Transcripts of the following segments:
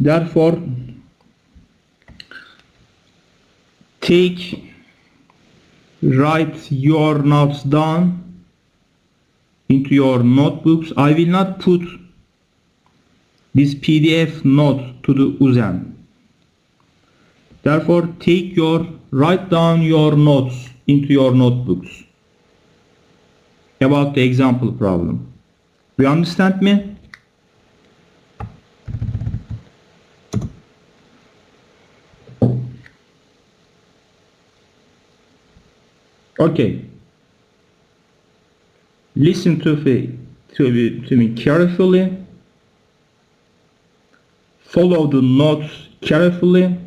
Therefore take write your notes down into your notebooks. I will not put this PDF note to the Uzen. Therefore take your write down your notes into your notebooks about the example problem. Do you understand me? Okay. Listen to me, to to me carefully. Follow the notes carefully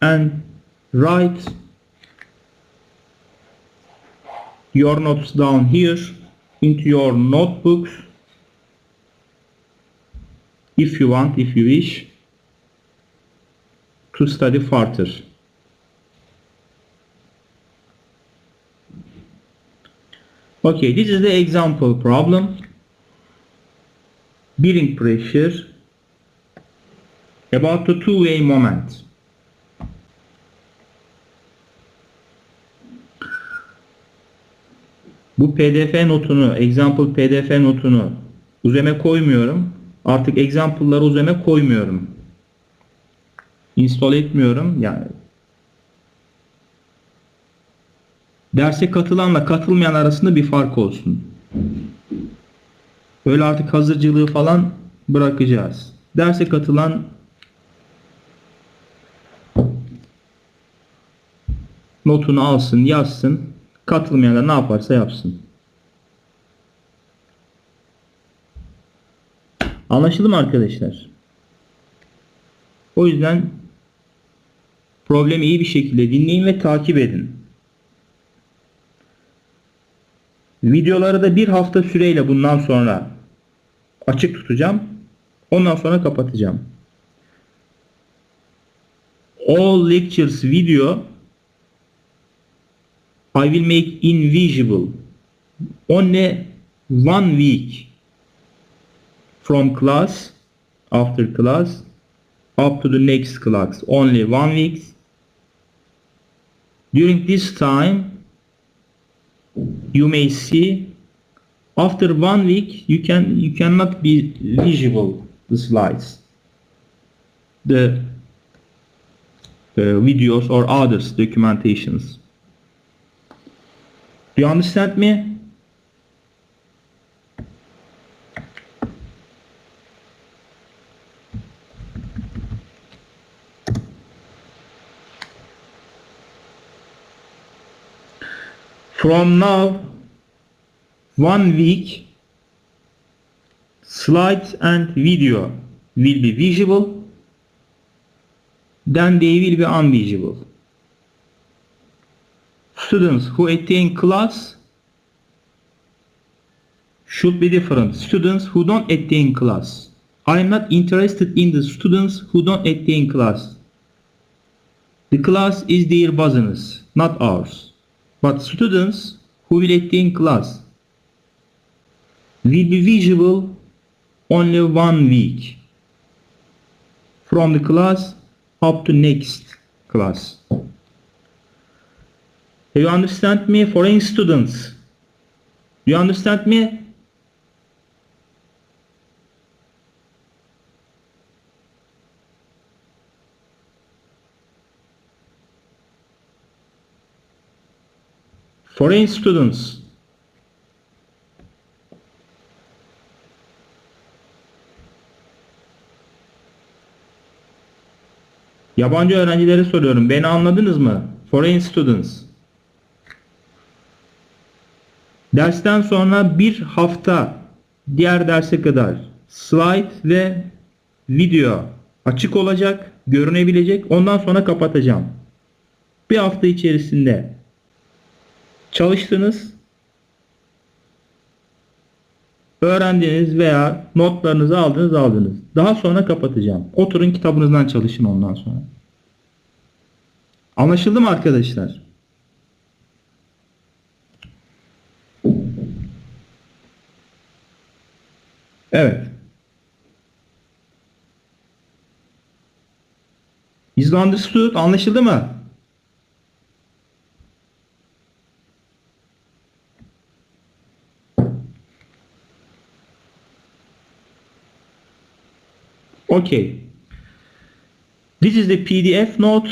and write your notes down here into your notebooks if you want, if you wish to study further. Okay, this is the example problem. Bearing pressure about the two-way moment. Bu pdf notunu, example pdf notunu üzerime koymuyorum. Artık example'ları üzerime koymuyorum. Install etmiyorum. Yani derse katılanla katılmayan arasında bir fark olsun. Böyle artık hazırcılığı falan bırakacağız. Derse katılan notunu alsın, yazsın. Katılmayan da ne yaparsa yapsın. Anlaşıldı mı arkadaşlar? O yüzden problemi iyi bir şekilde dinleyin ve takip edin. Videoları da bir hafta süreyle bundan sonra açık tutacağım. Ondan sonra kapatacağım. All lectures video I will make invisible only one week from class after class up to the next class only one week during this time you may see after one week you can you cannot be visible the slides. The uh, videos or others documentations. Do you understand me from now one week slides and video will be visible. Then they will be unvisible. Students who attend class should be different. Students who don't attend class. I am not interested in the students who don't attend class. The class is their business not ours but students who will attend class will be visible only one week from the class up to next class. Do you understand me? Foreign students. Do you understand me? Foreign students. Yabancı öğrencilere soruyorum. Beni anladınız mı? Foreign students. Dersten sonra bir hafta diğer derse kadar slide ve video açık olacak, görünebilecek. Ondan sonra kapatacağım. Bir hafta içerisinde çalıştınız, öğrendiniz veya notlarınızı aldınız aldınız. Daha sonra kapatacağım. Oturun kitabınızdan çalışın ondan sonra. Anlaşıldı mı arkadaşlar? Evet. İt understood? Anlaşıldı mı? Okay. This is the PDF note